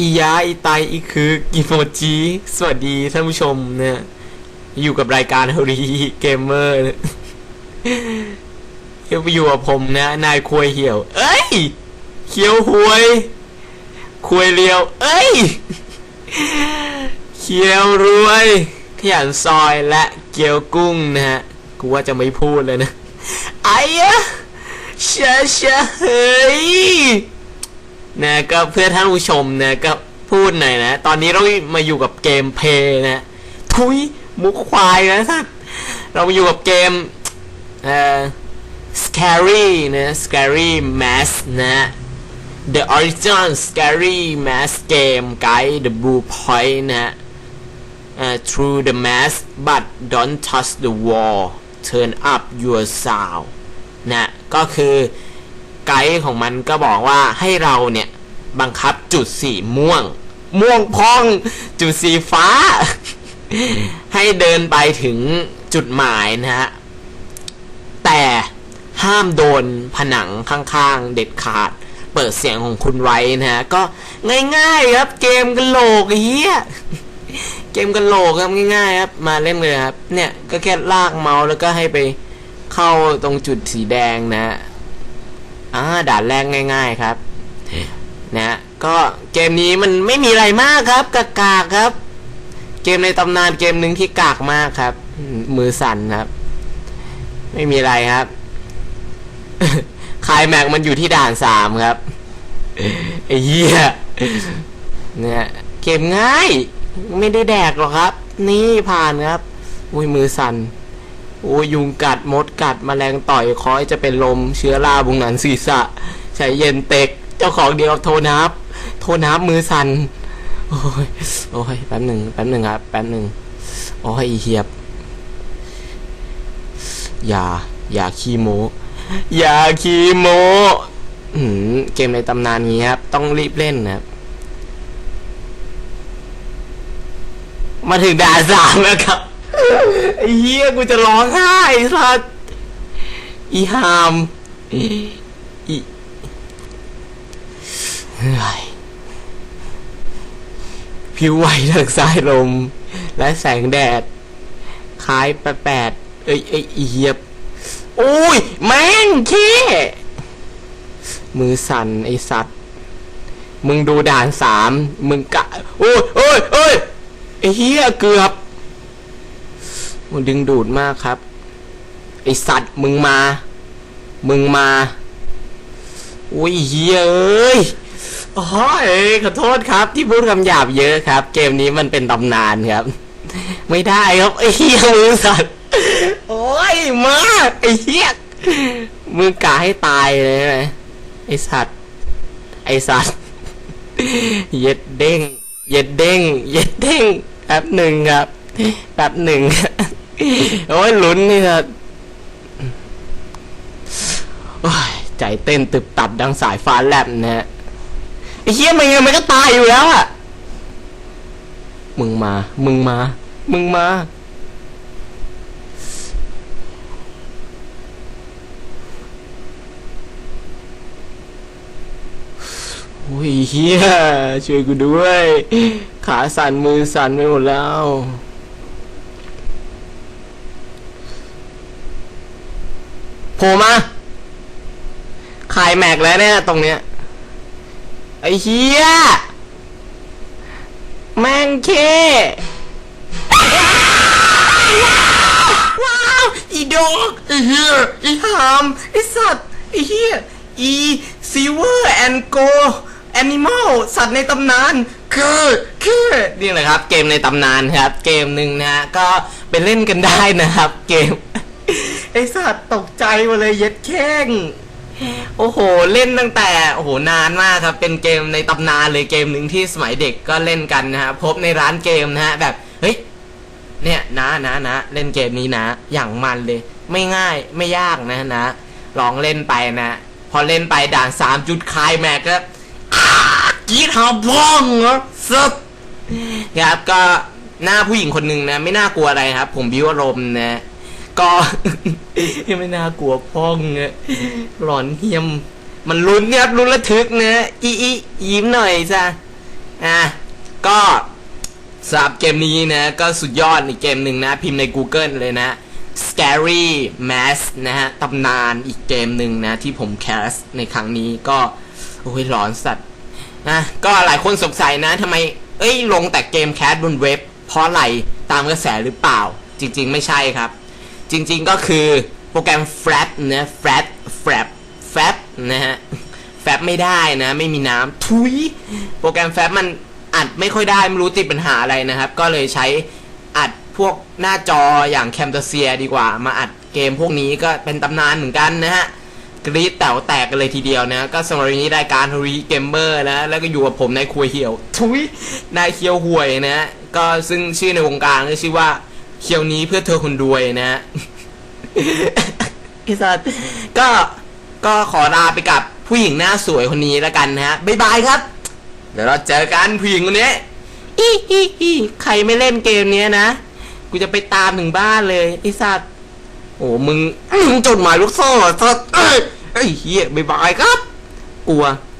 อียาอีไตอีคือกิโมจิสวัสดีท่านผู้ชมเนี่ยอยู่กับรายการฮรีเกมเมอร์อยู่กับผมนะ นายควยเหี่ยว เอ้ยเขียวหวยควยเลียว เอ้ยเขียวรวยขยันซอยและเกี๊ยวกุ้งนะฮะกูว่าจะไม่พูดเลยนะไอ้อะเชะเชะเฮ้ย นะก็เพื่อท่านผู้ชมนะก็พูดหน่อยนะ ตอนนี้เรามาอยู่กับเกมเพย์นะ ทุยมุกควายนะท่านเรามาอยู่กับเกมเอ่อ scary นะ scary mask นะ the origin scary mask game guide the blue point นะเอ่อ through the mask but don't touch the wall turn up your sound นะ ก็คือ ไกด์ของมันก็บอกว่าให้เราเนี่ย บังคับจุดสีม่วง ม่วงพองจุดสีฟ้า ให้เดินไปถึงจุดหมายนะฮะ แต่ห้ามโดนผนังข้างๆ เด็ดขาด เปิดเสียงของคุณไว้นะฮะ ก็ง่ายๆครับ เกมกันโหลกี้เฮียเกมกันโหลกครับง่ายๆครับ มาเล่นเลยครับ เนี่ยก็แค่ลากเมาส์แล้วก็ให้ไปเข้าตรงจุดสีแดงนะฮะ อ่าด่านแรกง่าย ๆครับนะก็เกมนี้มันไม่มีอะไรมากครับกากากๆครับ เกมในตำนานเกมหนึ่งที่กากมากครับอืมมือสั่นครับ ไม่มีอะไรครับคลายแม็กมันอยู่ที่ด่านสามครับไอ้เหี้ยเนี่ยเกมง่าย ไม่ได้แดกหรอกครับ นี่ผ่านครับ อุ้ยมือสั่น โอ้ยยุงกัดมดกัดแมลงต่อยคอยจะเป็นลมเชื้อราบุงหนันศีรษะ ใช้เย็นเต็ก เจ้าของเดียวโทนับ โทนับมือสั่นโอ้ยโอ้ยแป๊บหนึ่งแป๊บหนึ่งครับแป๊บหนึ่งโอ้ยอีเหียบ อย่า อย่าขี้โมอย่าขี้โมอืมเกมในตำนานนี้ครับ ต้องรีบเล่นนะครับมาถึงด่านสามแล้วครับ ไอ้เหี้ยกูจะร้องไห้ไอ้สัสอีหามอีอีเฮ้ยผิวไหวทางสายลม และแสงแดด คล้ายแปดๆเอ้ยเอ้ยอีเหียบโอ้ย แม่งเค้มือสั่นไอสัตว์ มึงดูด่านสาม มึงกะ โอ้ยโอ้ยโอ้ยไอ้เหียเกือบ ดึงดูดมากครับ ไอสัตว์มึงมา มึงมาอุ้ยเหี้ยเอ้ยอ๋อเอ้ยขอโทษครับ ที่พูดคำหยาบเยอะครับ เกมนี้มันเป็นตำนานครับ ไม่ได้ครับไอ้เหี้ยมือสัตว์โอ้ยมากไอ้เหี้ยมึงกะให้ตายเลยนะไอ้สัตว์ ไอ้สัตว์เย็ดเด้งเย็ดเด้งเย็ดเด้งแป๊บหนึ่งครับแป๊บหนึ่ง โอ้ยลุ้นนี่ครับโอ้ยใจเต้นตึบตับดังสายฟ้าแลบนะฮะไอ้เหี้ยมันยังมันก็ตายอยู่แล้วอะมึงมา มึงมา มึงมาโอ้ยเฮียช่วยกูด้วย ขาสั่นมือสั่นไปหมดแล้ว ผล่มาขายแม็กแล้วเนี่ยตรงเนี้ย ไอ้เฮียแม่งเคว้าวอีดอกไอ้เฮียไอีหามไอ้สัตว์ไอ้เฮียอีซีเวอร์แอนโกแอนิมอลสัตว์ในตำนานคือคือนี่แหละครับ เกมในตำนานครับ เกมหนึ่งนะก็ไปเล่นกันได้นะครับ เกม ไอสัตว์ตกใจมาเลยเย็ดแข้ง โอ้โห เล่นตั้งแต่ โอ้โห นานมากครับ เป็นเกมในตำนานเลยเกมหนึ่งที่สมัยเด็กก็เล่นกันนะฮะ พบในร้านเกมนะฮะ แบบ เฮ้ย เนี่ยนะนะนะเล่นเกมนี้นะ อย่างมันเลย ไม่ง่ายไม่ยากนะนะ ลองเล่นไปนะ พอเล่นไปด่านสามจุดคลายแม็กก็กีดหาบ้องเหรอสัสครับก็หน้าผู้หญิงคนหนึ่งนะ ไม่น่ากลัวอะไรครับ ผมบิวอารมณ์นะ ก็ไม่น่ากลัวพ้องอะหลอนเฮียม มันลุ้นครับลุ้นระทึกนะอีอียิ้มหน่อยจ้ะอะก็สำหรับเกมนี้นะ ก็สุดยอดอีกเกมหนึ่งนะ พิมพ์ใน Google เลยนะ Scary Mass นะฮะตำนานอีกเกมหนึ่งนะ ที่ผมแคสในครั้งนี้ก็ โอ้ยหลอนสัตว์นะก็หลายคนสงสัยนะทำไม เอ้ยลงแต่เกมแคสบนเว็บ เพราะอะไรตามกระแสหรือเปล่า จริง ๆ ไม่ใช่ครับ จริงๆก็คือโปรแกรม Flap นะ Flap Flap Flap นะฮะแฟบไม่ได้นะ ไม่มีน้ำทุย โปรแกรมแฟบมันอัดไม่ค่อยได้ ไม่รู้ติดปัญหาอะไรนะครับ ก็เลยใช้อัดพวกหน้าจออย่างแคมเตเซียดีกว่า มาอัดเกมพวกนี้ก็เป็นตำนานเหมือนกันนะฮะกรีดแต๋วแตกกันเลยทีเดียวนะ ก็สำหรับวันนี้รายการทวีเกมเมอร์นะ แล้วก็อยู่กับผมนายครัวเหี่ยว ทุยนายเคียวห่วยนะ ก็ซึ่งชื่อในวงการก็ชื่อว่า เคียวนี้เพื่อเธอคนรวยนะฮะไอ้สัสก็ก็ขอลาไปกับผู้หญิงหน้าสวยคนนี้แล้วกันนะฮะบ๊ายบายครับ เดี๋ยวเราเจอกันผู้หญิงคนนี้อีอีอีใครไม่เล่นเกมเนี้ยนะ กูจะไปตามถึงบ้านเลยไอ้สัสโอ้มึงมึงจดหมายลูกโซ่สัสเอ้ยไอ้เหี้ยบ๊ายบายครับ กลัว